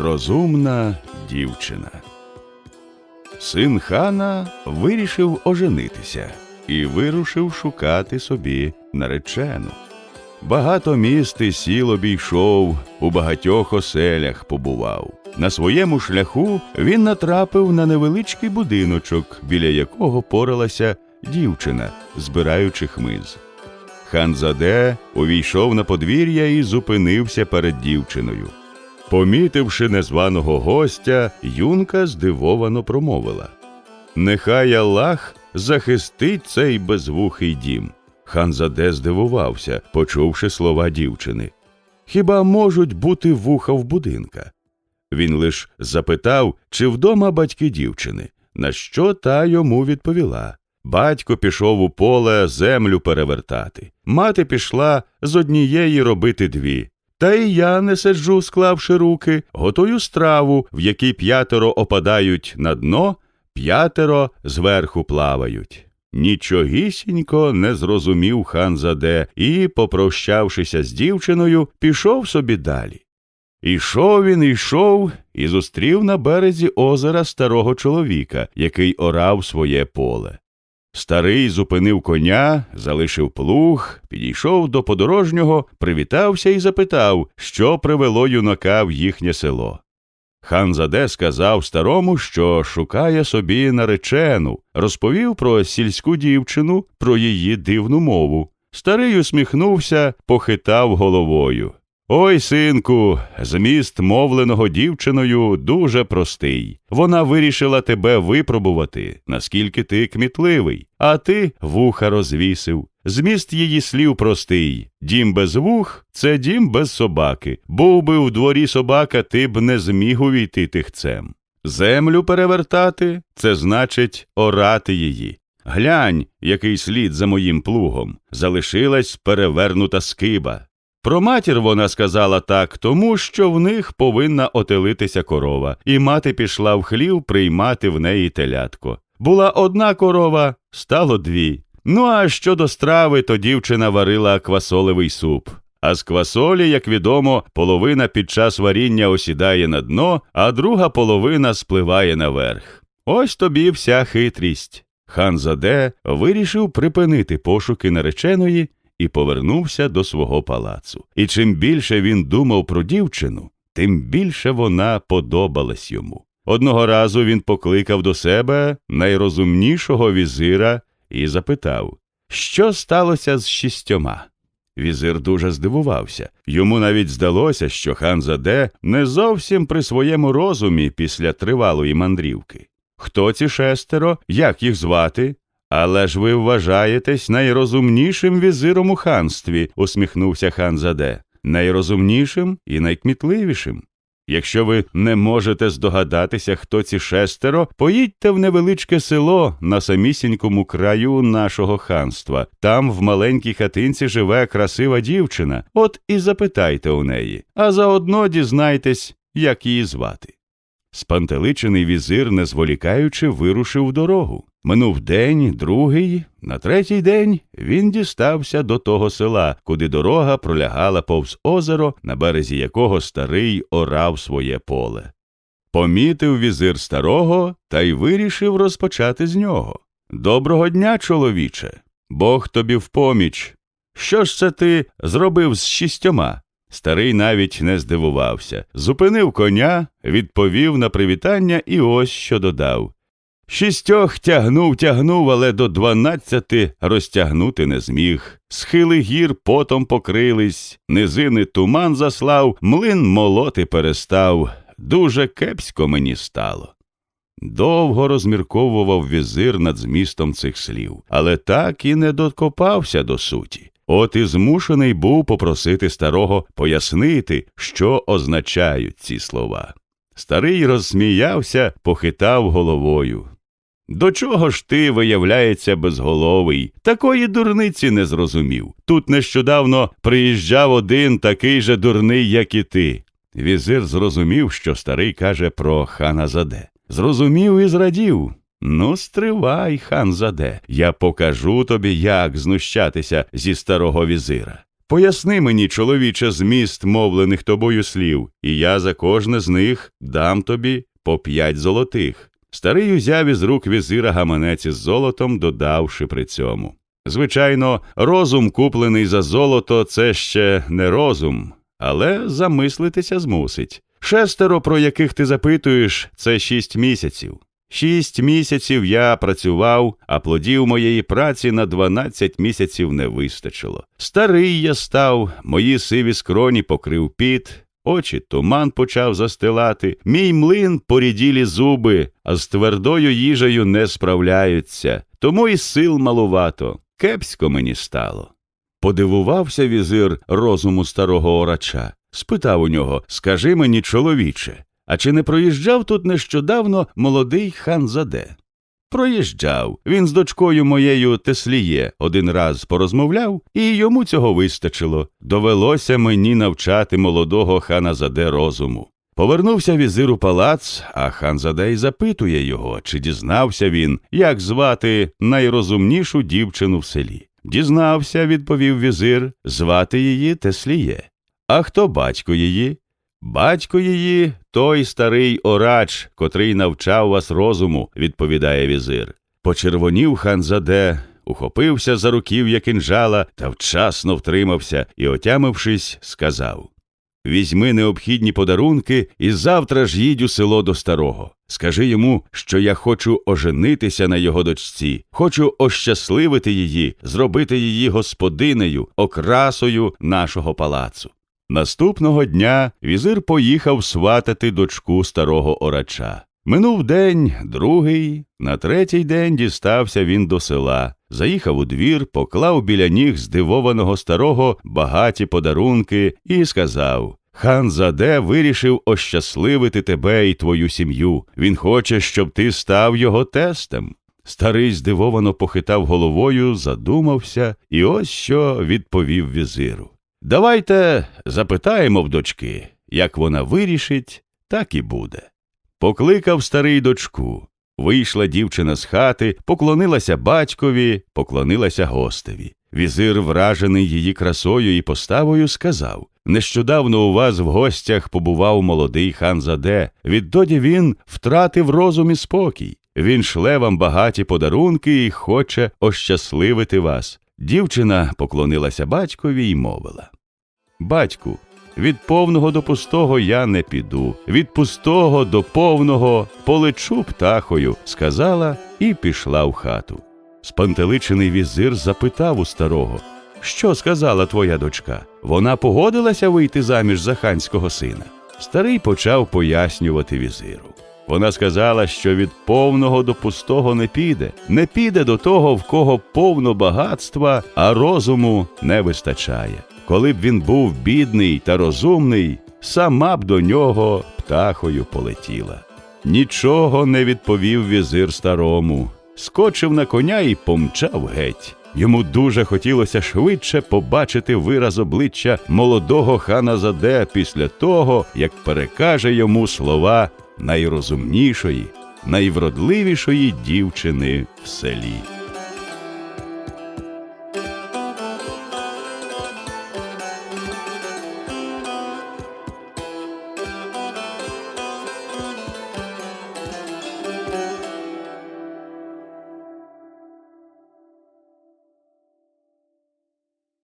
Розумна дівчина. Син хана вирішив оженитися і вирушив шукати собі наречену. Багато міст і сіл обійшов, у багатьох оселях побував. На своєму шляху він натрапив на невеличкий будиночок, біля якого поралася дівчина, збираючи хмиз. Хан Заде увійшов на подвір'я і зупинився перед дівчиною. Помітивши незваного гостя, юнка здивовано промовила Нехай Аллах захистить цей безвухий дім. Хан Заде здивувався, почувши слова дівчини. Хіба можуть бути вуха в будинка? Він лиш запитав, чи вдома батьки дівчини, на що та йому відповіла. Батько пішов у поле землю перевертати. Мати пішла з однієї робити дві. Та й я не сиджу, склавши руки, готую страву, в якій п'ятеро опадають на дно, п'ятеро зверху плавають. Нічогісінько не зрозумів хан Заде і, попрощавшися з дівчиною, пішов собі далі. Ішов він, ішов і зустрів на березі озера старого чоловіка, який орав своє поле. Старий зупинив коня, залишив плуг, підійшов до подорожнього, привітався і запитав, що привело юнака в їхнє село. Хан Заде сказав старому, що шукає собі наречену, розповів про сільську дівчину, про її дивну мову. Старий усміхнувся, похитав головою. Ой, синку, зміст мовленого дівчиною дуже простий. Вона вирішила тебе випробувати, наскільки ти кмітливий, а ти вуха розвісив. Зміст її слів простий дім без вух це дім без собаки. Був би в дворі собака, ти б не зміг увійти тихцем. Землю перевертати це значить орати її. Глянь, який слід за моїм плугом. Залишилась перевернута скиба. Про матір вона сказала так, тому що в них повинна отелитися корова, і мати пішла в хлів приймати в неї телятко. Була одна корова, стало дві. Ну а щодо страви, то дівчина варила квасолевий суп. А з квасолі, як відомо, половина під час варіння осідає на дно, а друга половина спливає наверх. Ось тобі вся хитрість. Хан Заде вирішив припинити пошуки нареченої і повернувся до свого палацу. І чим більше він думав про дівчину, тим більше вона подобалась йому. Одного разу він покликав до себе найрозумнішого візира і запитав, що сталося з шістьома. Візир дуже здивувався. Йому навіть здалося, що хан Заде не зовсім при своєму розумі після тривалої мандрівки. Хто ці шестеро, як їх звати? Але ж ви вважаєтесь найрозумнішим візиром у ханстві, усміхнувся хан Заде, найрозумнішим і найкмітливішим. Якщо ви не можете здогадатися, хто ці шестеро, поїдьте в невеличке село на самісінькому краю нашого ханства. Там в маленькій хатинці живе красива дівчина. От і запитайте у неї, а заодно дізнайтесь, як її звати. Спантеличений візир, не зволікаючи, вирушив в дорогу. Минув день, другий, на третій день він дістався до того села, куди дорога пролягала повз озеро, на березі якого старий орав своє поле. Помітив візир старого та й вирішив розпочати з нього. Доброго дня, чоловіче, Бог тобі в поміч. Що ж це ти зробив з шістьома? Старий навіть не здивувався, зупинив коня, відповів на привітання і ось що додав. Шістьох тягнув, тягнув, але до дванадцяти розтягнути не зміг. Схили гір потом покрились, низини туман заслав, млин молоти перестав. Дуже кепсько мені стало. Довго розмірковував візир над змістом цих слів, але так і не докопався до суті. От і змушений був попросити старого пояснити, що означають ці слова. Старий розсміявся, похитав головою. До чого ж ти, виявляється, безголовий? Такої дурниці не зрозумів. Тут нещодавно приїжджав один такий же дурний, як і ти. Візир зрозумів, що старий каже про хана Заде. Зрозумів і зрадів. Ну, стривай, хан Заде, я покажу тобі, як знущатися зі старого візира. Поясни мені, чоловіче, зміст мовлених тобою слів, і я за кожне з них дам тобі по п'ять золотих. Старий узяв із рук візира гаманець із золотом, додавши при цьому. Звичайно, розум, куплений за золото, це ще не розум, але замислитися змусить. Шестеро, про яких ти запитуєш, це шість місяців. Шість місяців я працював, а плодів моєї праці на дванадцять місяців не вистачило. Старий я став, мої сиві скроні покрив піт, очі туман почав застилати, мій млин поріділі зуби, а з твердою їжею не справляються, тому і сил малувато. Кепсько мені стало. Подивувався візир розуму старого орача, спитав у нього Скажи мені, чоловіче, а чи не проїжджав тут нещодавно молодий хан Заде? Проїжджав. Він з дочкою моєю Тесліє один раз порозмовляв, і йому цього вистачило. Довелося мені навчати молодого хана Заде розуму. Повернувся візир у палац, а хан Задей запитує його, чи дізнався він, як звати найрозумнішу дівчину в селі. Дізнався, відповів візир, звати її Тесліє. А хто батько її? Батько її той старийорач, котрий навчав вас розуму, відповідає візир. Почервонів хан Заде, ухопився за руків'я кинжала та вчасно втримався і, отямившись, сказав Візьми необхідні подарунки і завтра ж їдь у село до старого. Скажи йому, що я хочу оженитися на його дочці, хочу ощасливити її, зробити її господинею, окрасою нашого палацу. Наступного дня візир поїхав сватати дочку старого орача. Минув день, другий, на третій день дістався він до села, заїхав у двір, поклав біля ніг здивованого старого багаті подарунки і сказав Хан Заде вирішив ощасливити тебе і твою сім'ю. Він хоче, щоб ти став його тестем. Старий здивовано похитав головою, задумався, і ось що відповів візиру. Давайте запитаємо в дочки, як вона вирішить, так і буде. Покликав старий дочку. Вийшла дівчина з хати, поклонилася батькові, поклонилася гостеві. Візир, вражений її красою і поставою, сказав Нещодавно у вас в гостях побував молодий хан Заде. Відтоді він втратив розум і спокій. Він шле вам багаті подарунки і хоче ощасливити вас. Дівчина поклонилася батькові й мовила Батьку, від повного до пустого я не піду, від пустого до повного полечу птахою, сказала і пішла в хату. Спантеличений візир запитав у старого Що сказала твоя дочка? Вона погодилася вийти заміж за ханського сина. Старий почав пояснювати візиру. Вона сказала, що від повного до пустого не піде, не піде до того, в кого повно багатства, а розуму не вистачає. Коли б він був бідний та розумний, сама б до нього птахою полетіла. Нічого не відповів візир старому, скочив на коня і помчав геть. Йому дуже хотілося швидше побачити вираз обличчя молодого хана Заде після того, як перекаже йому слова найрозумнішої, найвродливішої дівчини в селі.